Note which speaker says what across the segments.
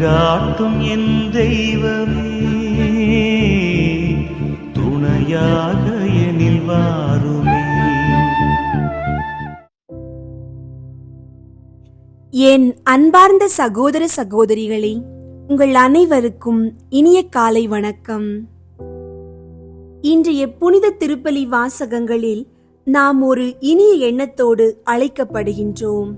Speaker 1: வழிகாட்டும் என் தெய்வமே. துணையாக எனில் வாருமே.
Speaker 2: என் அன்பார்ந்த சகோதர சகோதரிகளே உங்கள் அனைவருக்கும் இனிய காலை வணக்கம். இன்றைய புனித திருப்பலி வாசகங்களில் நாம் ஒரு இனிய எண்ணத்தோடு அழைக்கப்படுகின்றோம்.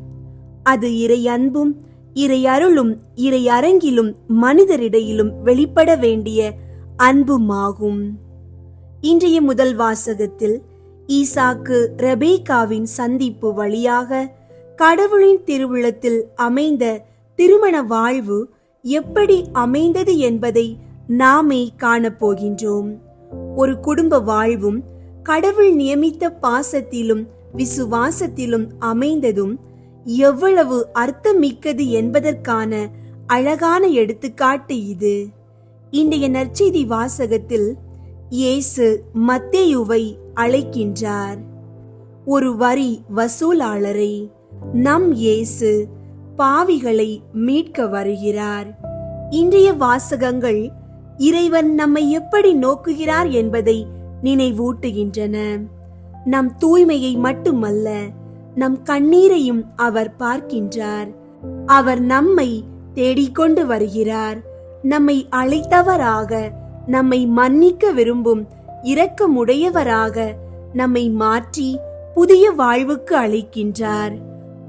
Speaker 2: அது இறை அன்பும் இறையருளும் இறையரங்கிலும் மனிதரிடையிலும் வெளிப்பட வேண்டிய அன்புமாகும். இன்றைய முதல் வாசகத்தில் ஈசாக்கு ரெபேகாவின் சந்திப்பு வழியாக கடவுளின் திருவுளத்தில் அமைந்த திருமண வாழ்வு எப்படி அமைந்தது என்பதை நாமே காணப்போகின்றோம். ஒரு குடும்ப வாழ்வும் கடவுள் நியமித்த பாசத்திலும் விசுவாசத்திலும் அமைந்ததும் எவ்வளவு அர்த்தமிக்கது என்பதற்கான அழகான எடுத்துக்காட்டு இது. இன்றைய நற்செய்தி வாசகத்தில் இயேசு மத்தேயுவை அழைக்கின்றார். ஒரு வரி வசூலாளரை நம் இயேசு பாவிகளை மீட்க வருகிறார். இன்றைய வாசகங்கள் இறைவன் நம்மை எப்படி நோக்குகிறார் என்பதை நினைவூட்டுகின்றன. நம் தூய்மையை மட்டுமல்ல நம் கண்ணீரையும் அவர் பார்க்கின்றார். அவர் நம்மை தேடிக்கொண்டு வருகிறார். நம்மை அழைத்தவராக நம்மை மன்னிக்க விரும்பும் இரக்கமுடையவராக நம்மை மாற்றி புதிய வாழ்வுக்கு அழைக்கின்றார்.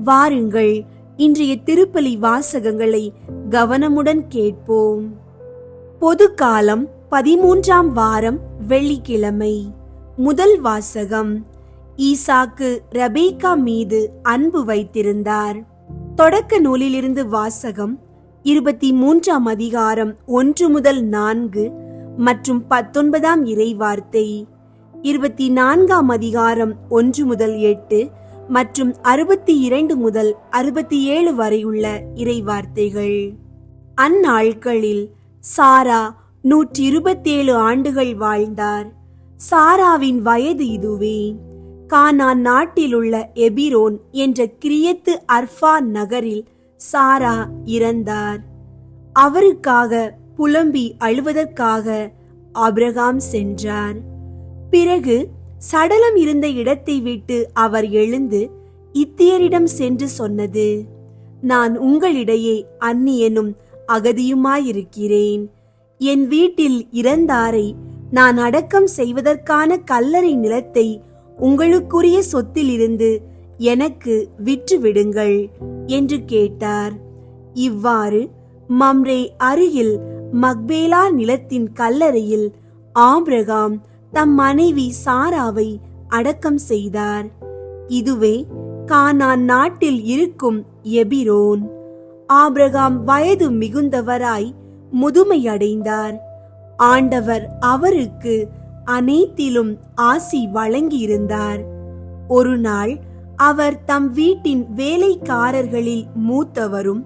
Speaker 2: வாருங்கள் இன்றைய திருப்பலி வாசகங்களை கவனமுடன் கேட்போம். பொது காலம் பதிமூன்றாம் வாரம் வெள்ளிக்கிழமை. முதல் வாசகம். ஈசாக்கு ரபீகா மீது அன்பு வைத்திருந்தார். தொடக்க நூலிலிருந்து வாசகம் இருபத்தி மூன்றாம் அதிகாரம் ஒன்று முதல் நான்கு மற்றும் பத்தொன்பதாம் இறைவார்த்தை இருபத்தி நான்காம் அதிகாரம் ஒன்று முதல் எட்டு மற்றும் அறுபத்தி இரண்டு முதல் அறுபத்தி ஏழு வரையுள்ள இறைவார்த்தைகள். அந்நாட்களில் சாரா நூற்றி இருபத்தேழு ஆண்டுகள் வாழ்ந்தார். சாராவின் வயது இதுவே. கானான் நாட்டிலுள்ள எபிரோன் என்ற கிரியத்து அர்ஃபா நகரில் சாரா இறந்தார். அவருக்காக புலம்பி அழுவதற்காக ஆபிரகாம் சென்றார். பிறகு சடலம் இருந்த இடத்தை விட்டு அவர் எழுந்து இத்தியரிடம் சென்று சொன்னது நான் உங்களிடையே அந்நியனும் அகதியுமாயிருக்கிறேன். என் வீட்டில் இறந்தாரை நான் அடக்கம் செய்வதற்கான கல்லறை நிலத்தை உங்களுக்குரிய சொத்திலிருந்து எனக்கு விற்று விடுங்கள் என்று கேட்டார். இவ்வாறு மம்ரே அருகில் மக்பேலா நிலத்தின் கல்லறையில் ஆம்ரகாம் தம் மனைவி சாராவை அடக்கம் செய்தார். இதுவே கானான் நாட்டில் இருக்கும் எபிரோன். ஆப்ரகாம் வயது மிகுந்தவராய் முதுமையடைந்தார். ஆண்டவர் அவருக்கு அனைத்திலும் ஆசி வழங்கியிருந்தார். ஒரு நாள் அவர் தம் வீட்டின் வேலைக்காரர்களில் மூத்தவரும்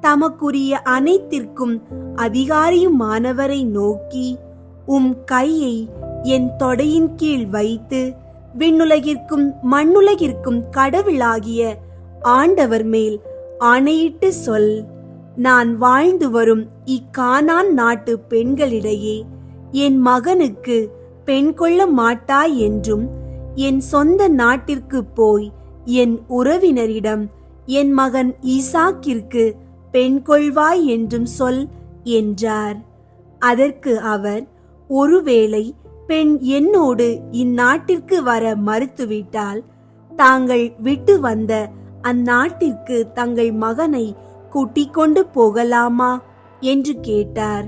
Speaker 2: தமக்குரிய அனைத்திற்கும் அதிகாரியுமானவரை நோக்கி உம் கையை என் தொடையின் கீழ் வைத்து விண்ணுலகிற்கும் மண்ணுலகிற்கும் கடவுளாகிய ஆண்டவர் மேல் ஆணையிட்டு சொல். நான் வாழ்ந்து வரும் இக்கானான் நாட்டு பெண்களிடையே என் மகனுக்கு பெண் கொள்ள மாட்டாய் என்றும் என் சொந்த நாட்டிற்கு போய் என் உறவினரிடம் என் மகன் ஈசாக்கிற்கு பெண் கொள்வாய் என்றும் சொல் என்றார். அதற்கு அவர் ஒருவேளை பெண் என்னோடு இந்நாட்டிற்கு வர மறுத்துவிட்டால் தாங்கள் விட்டு வந்த அந்நாட்டிற்கு தங்கள் மகனை கூட்டிக் கொண்டு போகலாமா? என்று கேட்டார்.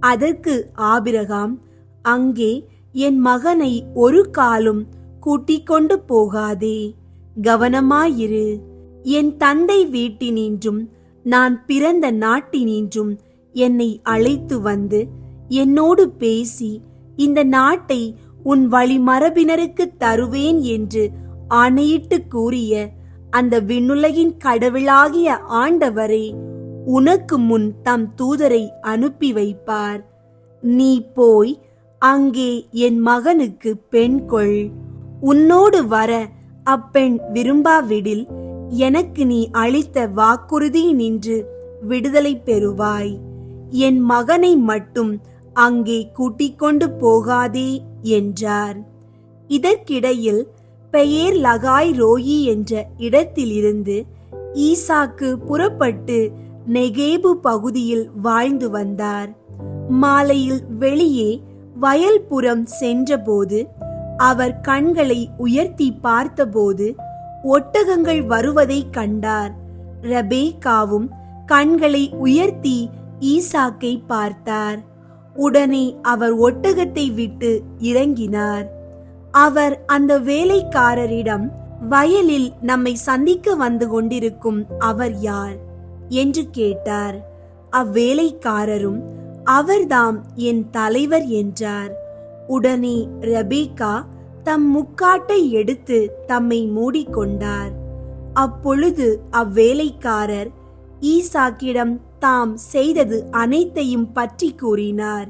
Speaker 2: அதற்கு ஆபிரகாம் அங்கே என் மகனை ஒரு காலும் கூட்டிக் கொண்டு போகாதே. கவனமாயிரு. என் தந்தை வீட்டினின்றும் நான் பிறந்த நாட்டினின்றும் என்னை அழைத்து வந்து என்னோடு பேசி இந்த நாட்டை உன் வழிமரபினருக்கு தருவேன் என்று ஆணையிட்டு கூறிய அந்த விண்ணுலகின் கடவுளாகிய ஆண்டவரே உனக்கு முன் தம் தூதரை அனுப்பி வைப்பார். நீ போய் அங்கே என் மகனுக்கு பெண் கொள். உன்னோடு வர அப்பெண் விரும்பாவிடில் எனக்கு நீ அளித்த வாக்குறுதி நின்று விடுதலை பெறுவாய். என் மகனை மட்டும் அங்கே கூட்டிக் கொண்டு போகாதே என்றார். இதற்கிடையில் பெயர் லகாய் ரோயி என்ற இடத்திலிருந்து ஈசாக்கு புறப்பட்டு நெகேபு பகுதியில் வாழ்ந்து வந்தார். மாலையில் வெளியே வயல்புறம் சென்றபோது அவர் கண்களை உயர்த்தி பார்த்தபோது ஒட்டகங்கள் வருவதைக் கண்டார். ரபேகாவும் கண்களை உயர்த்தி ஈசாக்கை பார்த்தார். உடனே அவர் ஒட்டகத்தை விட்டு இறங்கினார். அவர் அந்த வேலைக்காரரிடம் வயலில் நம்மை சந்திக்க வந்து கொண்டிருக்கும் அவர் யார்? என்று கேட்டார். அவ்வேலைக்காரரும் அவர்தாம் என் தலைவர் என்றார். உடனே ரபீகா தம் முக்காட்டை எடுத்து தம்மை மூடிக்கொண்டார். அப்பொழுது அவ்வேலைக்காரர் ஈசாக்கிடம் தாம் செய்தது அனைத்தையும் பற்றி கூறினார்.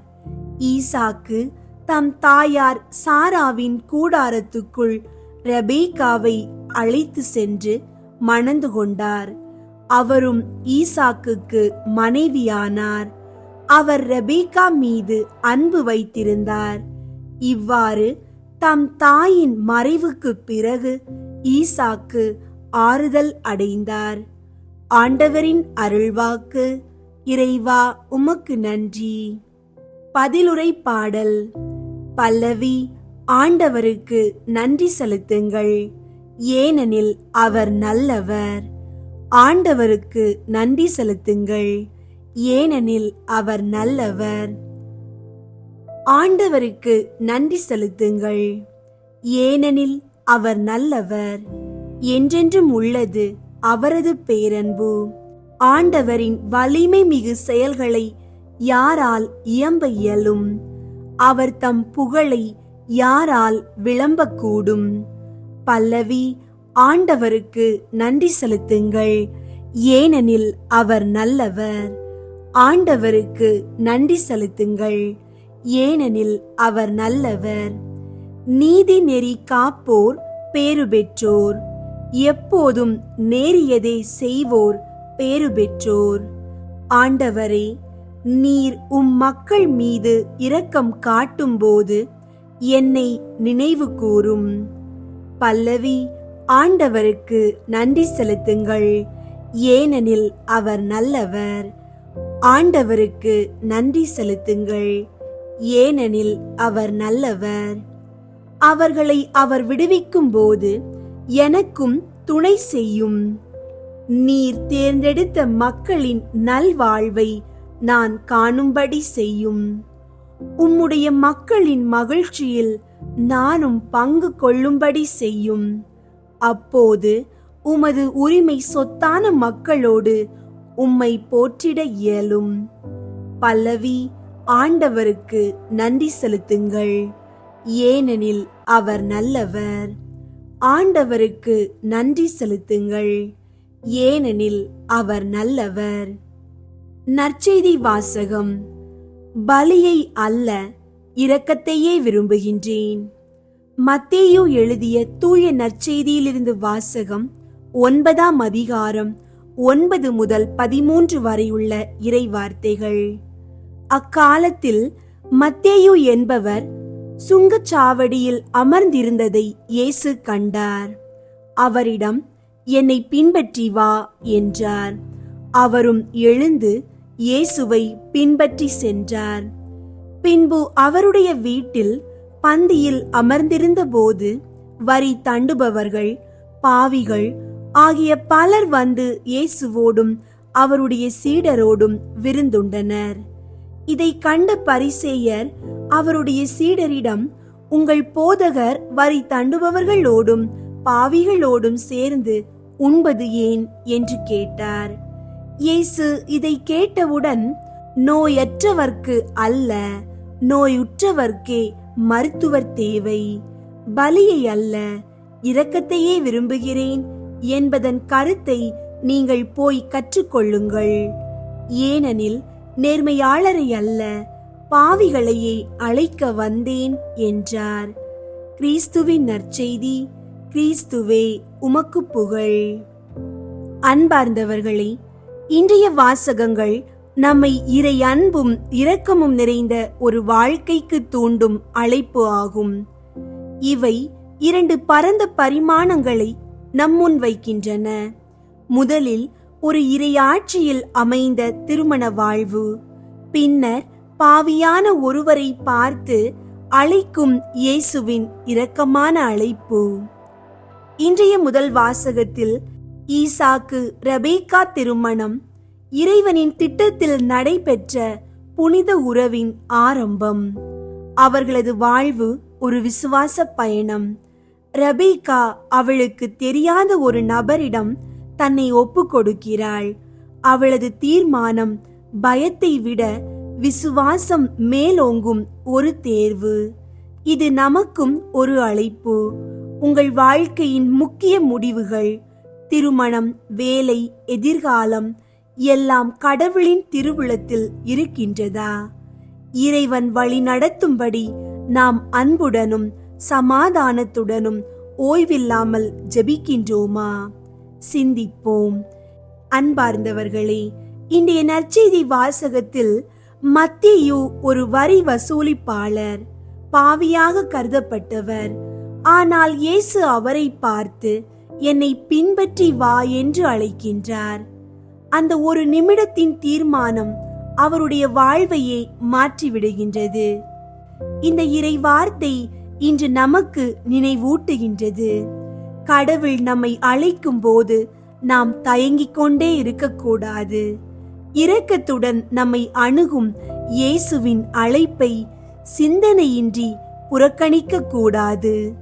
Speaker 2: ஈசாக்கு தம் தாயார் சாராவின் கூடாரத்துக்குள் ரபேகாவை அழைத்து சென்று மணந்து கொண்டார். அவரும் ஈசாக்குக்கு மனைவியானார். அவர் ரபீகா மீது அன்பு வைத்திருந்தார். இவ்வாறு தம் தாயின் மறைவுக்குப் பிறகு ஈசாக்கு ஆறுதல் அடைந்தார். ஆண்டவரின் அருள்வாக்கு இறைவா உமக்கு நன்றி. பதிலுரை பாடல் பல்லவி ஆண்டவருக்கு நன்றி செலுத்துங்கள். ஏனெனில் அவர் நல்லவர். ஆண்டவருக்கு நன்றி செலுத்துங்கள். ஏனெனில் அவர் நல்லவர். ஆண்டவருக்கு நன்றி செலுத்துங்கள். ஏனெனில் அவர் நல்லவர். என்றென்றும் உள்ளது அவரது பேரன்பு. ஆண்டவரின் வலிமை மிகு செயல்களை யாரால் இயம்ப இயலும்? அவர் தம் புகழை யாரால் விளம்பக்கூடும்? பல்லவி ஆண்டவருக்கு நன்றி செலுத்துங்கள். ஏனெனில் அவர் நல்லவர். ஆண்டவருக்கு நன்றி செலுத்துங்கள். ஏனெனில் அவர் நல்லவர். நீதி நெறி காப்போர் பேறு பெற்றோர். எப்போதும் நேரியதை செய்வோர் பேறு பெற்றோர். ஆண்டவரே நீர் உம் மக்கள் மீது இரக்கம் காட்டும்போது என்னை நினைவு கூறும். பல்லவி ஆண்டவருக்கு நன்றி செலுத்துங்கள். ஏனெனில் அவர் நல்லவர். ஆண்டவருக்கு நன்றி செலுத்துங்கள். ஏனெனில் அவர் நல்லவர். அவர்களை அவர் விடுவிக்கும் போது எனக்கும் துணை செய்யும். நீர் தேர்ந்தெடுத்த மக்களின் நல்வாழ்வை நான் காணும்படி செய்யும். உம்முடைய மக்களின் மகிழ்ச்சியில் நானும் பங்கு கொள்ளும்படி செய்யும். அப்போது உமது உரிமை சொத்தான மக்களோடு உம்மை போற்றிட இயலும். பல்லவி ஆண்டவருக்கு நன்றி செலுத்துங்கள். ஏனெனில் அவர் நல்லவர். ஆண்டவருக்கு நன்றி செலுத்துங்கள். ஏனெனில் அவர் நல்லவர். நற்செய்தி வாசகம். பலியை அல்ல இரக்கத்தையே விரும்புகின்றேன். மத்தேயு எழுதிய தூய நற்செய்தியிலிருந்து வாசகம் ஒன்பதாம் அதிகாரம் ஒன்பது முதல் பதிமூன்று வரையுள்ள இறை வார்த்தைகள் அக்காலத்தில் மத்தேயு என்பவர் சுங்கச்சாவடியில் அமர்ந்திருந்ததை இயேசு கண்டார். அவரிடம் என்னை பின்பற்றி வா என்றார். அவரும் எழுந்து இயேசுவை பின்பற்றி சென்றார். பின்பு அவருடைய வீட்டில் பந்தியில் அமர்ந்திருந்தபோது வரி தண்டுபவர்கள் பாவிகள் ஆகிய பலர் வந்து இயேசுவோடும் அவருடைய சீடரோடும் விருந்துண்டனர். இதை கண்ட பரிசேயர் அவருடைய சீடரிடம் உங்கள் போதகர் வரி தண்டுபவர்களோடும் பாவிகளோடும் சேர்ந்து உண்பது ஏன்? என்று கேட்டார். இயேசு இதை கேட்டவுடன் நோயற்றவர்க்கு அல்ல நோயுற்றவர்க்கே மருத்துவர் தேவை. பலியை அல்ல இரக்கத்தையே விரும்புகிறேன். என்பதன் கருத்தை நீங்கள் போய் கற்றுக்கொள்ளுங்கள். ஏனெனில் நேர்மையாளரை அல்ல பாவிகளையே அழைக்க வந்தேன் என்றார். கிறிஸ்துவின் நற்செய்தி கிறிஸ்துவே உமக்கு புகழ். அன்பார்ந்தவர்களே இன்றைய வாசகங்கள் நம்மை இறை அன்பும் இரக்கமும் நிறைந்த ஒரு வாழ்க்கைக்கு தூண்டும் அழைப்பு ஆகும். இவை இரண்டு பரந்த பரிமாணங்களை நம்முன் வைக்கின்றன. முதலில் ஒரு இரையாட்சியில் அமைந்த திருமண வாழ்வு பின்னர் பாவியான ஒருவரை பார்த்து அழைக்கும் இயேசுவின் இரக்கமான அழைப்பு. இன்றைய முதல் வாசகத்தில் ஈசாக்கு ரபேக்கா திருமணம் இறைவனின் திட்டத்தில் நடைபெற்ற புனித உறவின் ஆரம்பம். அவர்களது வாழ்வு ஒரு விசுவாச பயணம். ரபீகா அவளுக்கு தெரியாத ஒரு நபரிடம் தன்னை ஒப்பு கொடுக்கிறாள் அவளது தீர்மானம் பயத்தை விட விசுவாசம் மேலோங்கும் ஒரு தேர்வு. இது நமக்கும் ஒரு அழைப்பு. உங்கள் வாழ்க்கையின் முக்கிய முடிவுகள் திருமணம் வேலை எதிர்காலம் எல்லாம் கடவுளின் திருவுளத்தில் இருக்கின்றதா? இறைவன் வழி நடத்தும்படி நாம் அன்புடனும் சமாதானத்துடனும் ஓய்வில்லாமல் ஜெபிக்கின்றோமா? சிந்திப்போம். அன்பார்ந்தவர்களே இன்றைய நற்செய்தி வாசகத்தில் மத்தியு ஒரு வரி வசூலிப்பாளர் பாவியாக கருதப்பட்டவர். ஆனால் இயேசு அவரை பார்த்து என்னை பின்பற்றி வா என்று அழைக்கின்றார். அந்த ஒரு நிமிடத்தின் தீர்மானம் அவருடைய வாழ்வையே மாற்றிவிடுகின்றது. இந்த இறை வார்த்தை இன்று நமக்கு நினைவூட்டுகின்றது. கடவுள் நம்மை அழைக்கும் போது நாம் தயங்கிக் கொண்டே இருக்கக்கூடாது. இரக்கத்துடன் நம்மை அணுகும் இயேசுவின் அழைப்பை சிந்தனையின்றி புறக்கணிக்க கூடாது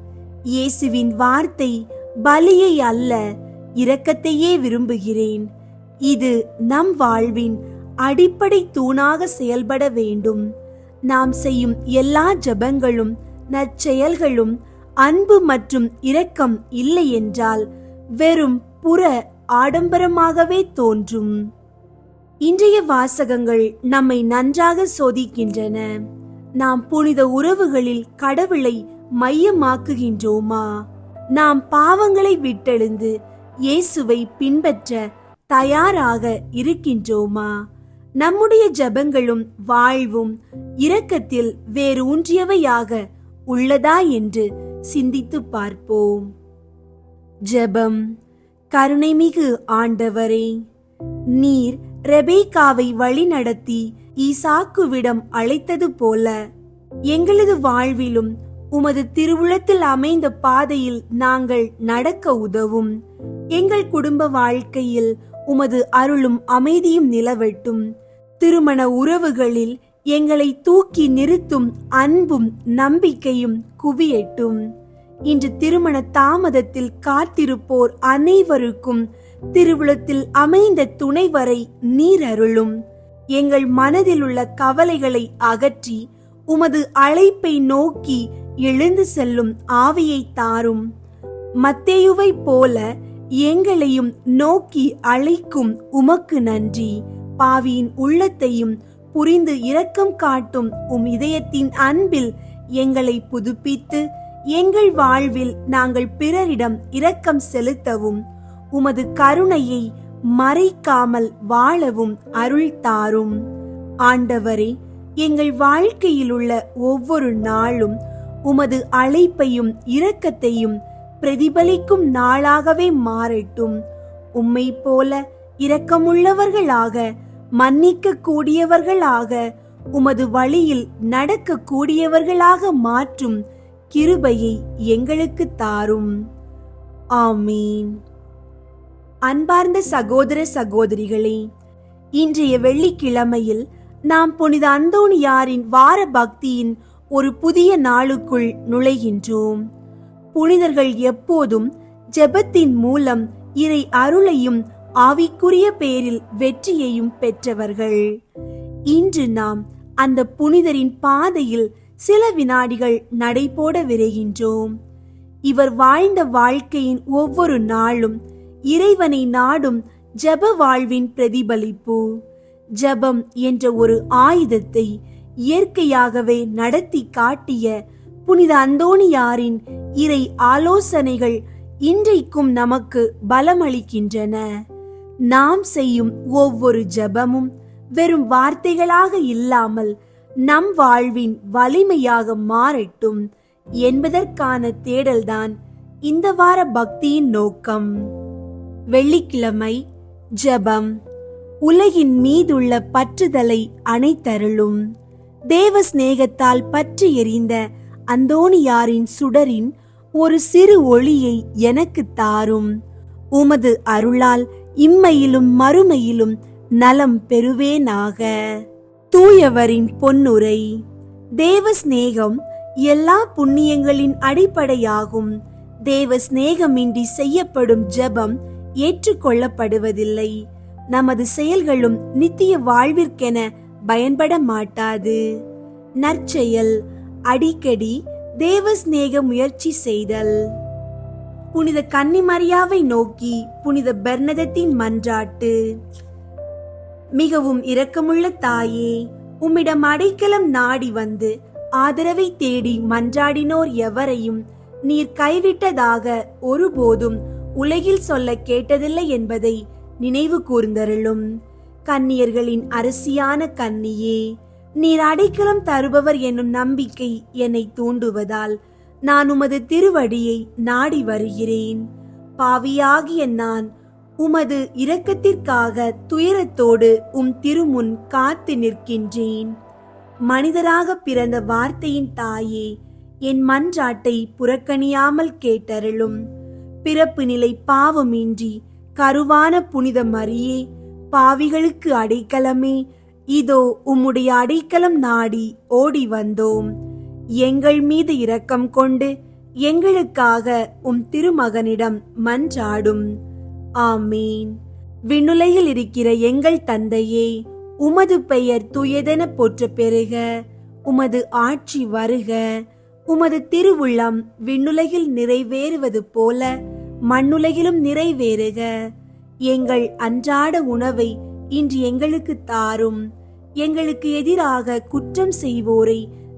Speaker 2: இயேசுவின் வார்த்தை பலியை அல்ல இரக்கத்தையே விரும்புகிறேன். இது நம் வாழ்வின் அடிப்படை தூணாக செயல்பட வேண்டும். நாம் செய்யும் எல்லா ஜெபங்களும் நற்செயல்களும் அன்பு மற்றும் இரக்கம் இல்லை என்றால் வெறும் புற ஆடம்பரமாகவே தோன்றும். இன்றைய வாசகங்கள் நம்மை நன்றாக சோதிக்கின்றன. நாம் புனித உறவுகளில் கடவுளை மையமாக்குகின்றோமா? நாம் பாவங்களை விட்டெழுந்து இயேசுவை பின்பற்ற தயாராக இருக்கின்றோமா? நம்முடைய ஜெபங்களும் வாழ்வும் இரக்கத்தில் வேறு ஊன்றியவையாக உள்ளதா என்று சிந்தித்து பார்ப்போம். ஜெபம். கருணைமிகு ஆண்டவரே நீர் ரெபேக்காவை வழிநடத்தி ஈசாக்குவிடம் அழைத்தது போல எங்களது வாழ்விலும் உமது திருவுளத்தில் அமைந்த பாதையில் நாங்கள் நடக்க உதவும். எங்கள் குடும்ப வாழ்க்கையில் உமது அருளும் அமைதியும் நிலவட்டும். திருமண உறவுகளில் எங்களை தூக்கி நிறுத்தும் அன்பும் நம்பிக்கையும் குவியட்டும். இன்று திருமண தாமதத்தில் காத்திருப்போர் அனைவருக்கும் திருவிழத்தில் அமைந்த துணைவரை நீர் அருளும். எங்கள் மனதில் உள்ள கவலைகளை அகற்றி உமது அழைப்பை நோக்கி எழுந்து செல்லும் ஆவியை தாரும். மத்தேயுவை போல எங்களையும் நோக்கி அழைக்கும் உமக்கு நன்றி. பாவியின் உள்ளத்தையும் புரிந்து இரக்கம் காட்டும் உம் இதயத்தின் அன்பில் எங்களை புதுப்பித்து எங்கள் வாழ்வில் நாங்கள் பிறரிடம் இரக்கம் செலுத்தவும் உமது கருணையை மறைக்காமல் வாழவும் அருள் தாரும். ஆண்டவரே எங்கள் வாழ்க்கையில் உள்ள ஒவ்வொரு நாளும் உமது அழைப்பையும் இரக்கத்தையும் பிரதிபலிக்கும் நாளாகவே மாறட்டும். உம்மை போல இரக்கமுள்ளவர்களாக மன்னிக்க கூடியவர்களாக உமது வழியில் நடக்க கூடியவர்களாக மாற்றும் கிருபையை எங்களுக்கு தாரும். ஆமீன். அன்பார்ந்த சகோதர சகோதரிகளே இன்றைய வெள்ளிக்கிழமையில் நாம் புனித அந்தோணியாரின் வார பக்தியின் ஒரு புதிய நாளுக்குள் நுழைகின்றோம். புனிதர்கள் எப்போதும் ஜெபத்தின் மூலம் இறை அருளையும் ஆவிக்குரிய பேரில் வெற்றியையும் பெற்றவர்கள். இன்று நாம் அந்த புனிதரின் பாதையில் சில வினாடிகள் நடைபோட விரைகின்றோம். இவர் வாழ்ந்த வாழ்க்கையின் ஒவ்வொரு நாளும் இறைவனை நாடும் ஜெப வாழ்வின் பிரதிபலிப்பு. ஜெபம் என்ற ஒரு ஆயுதத்தை இயற்கையாகவே நடத்தி காட்டிய புனித அந்தோணியாரின் இறை ஆலோசனைகள் இன்றைக்கும் நமக்கு பலமளிக்கின்றன. நாம் செய்யும் ஒவ்வொரு ஜெபமும் வெறும் வார்த்தைகளாக இல்லாமல் நம் வாழ்வின் வலிமையாக மாறட்டும் என்பதற்கான தேடல்தான் இந்த வார பக்தியின் நோக்கம். வெள்ளிக்கிழமை ஜெபம். உலகின் மீதுள்ள பற்றுதலை அணைத்தருளும். தேவ சிநேகத்தால் பற்றி எறிந்த அந்தோணியாரின் சுடரின் ஒரு சிறு ஒளியை எனக்கு தாரும். உமது அருளால் இம்மையிலும் மறுமையிலும் நலம் பெறுவேனாக. தூயவரின் பொன்னுரை. தேவ சிநேகம் எல்லா புண்ணியங்களின் அடிப்படையாகும். தேவ சிநேகமின்றி செய்யப்படும் ஜெபம் ஏற்றுக்கொள்ளப்படுவதில்லை. நமது செயல்களும் நித்திய வாழ்விற்கென பயன்பட மாட்டாது. நற்செயல். அடிக்கடி தேவ சிநேக முயற்சி செய்தல். புனித கன்னிமரியாவை நோக்கி புனித பெர்னதத்தின் மன்றாட்டு. மிகவும் இரக்கமுள்ள தாயே உம்மிடம் அடைக்கலம் நாடி வந்து ஆதரவை தேடி மன்றாடினோர் எவரையும் நீர் கைவிட்டதாக ஒருபோதும் உலகில் சொல்ல கேட்டதில்லை என்பதை நினைவு கூர்ந்தருளும். கன்னியர்களின் அரசியான கன்னியே நீர் அடைக்கலம் தருபவர் என்னும் நம்பிக்கை என்னை தூண்டுவதால் நான் உமது திருவடியை நாடி வருகிறேன். பாவியாகிய நான் உமது இரக்கத்திற்காக துயரத்தோடு உம் திருமுன் காத்து நிற்கின்றேன். மனிதராக பிறந்த வார்த்தையின் தாயே என் மன்றாட்டை புறக்கணியாமல் கேட்டருளும். பிறப்பு நிலை பாவமின்றி கருவான புனித மரியே பாவிகளுக்கு அடைக்கலமே. இதோ உம்முடைய அடைக்கலம் நாடி ஓடி வந்தோம். எங்கள் மீது இரக்கம் கொண்டு எங்களுக்காக உம் திருமகனிடம் மன்றாடும். ஆமீன். விண்ணுலையில் இருக்கிற எங்கள் தந்தையே உமது பெயர் துயதென போற்ற பெருக உமது ஆட்சி வருக. உமது திருவுள்ளம் விண்ணுலகில் நிறைவேறுவது போல மண்ணுலகிலும் நிறைவேறுக. எங்கள் அன்றாட உணவை இன்று எங்களுக்கு தாரும். எங்களுக்கு எதிராக குற்றம் செய்வோரை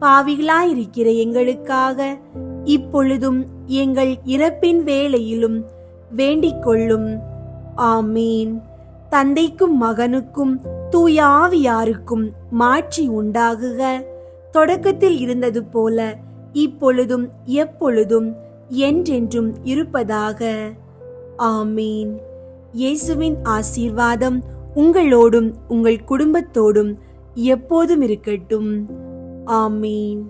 Speaker 2: பாவிகளாயிருக்கிற எங்களுக்காக இப்பொழுதும் எங்கள் இறப்பின் வேளையிலும் வேண்டிக் கொள்ளும் ஆமீன். தந்தைக்கும் மகனுக்கும் தூய ஆவியாருக்கும் மாட்சி உண்டாகுக. தொடக்கத்தில் இருந்தது போல இப்பொழுதும் எப்பொழுதும் என்றென்றும் இருப்பதாக. ஆமீன். இயேசுவின் ஆசீர்வாதம் உங்களோடும் உங்கள் குடும்பத்தோடும் எப்போதும் இருக்கட்டும். ஆமீன்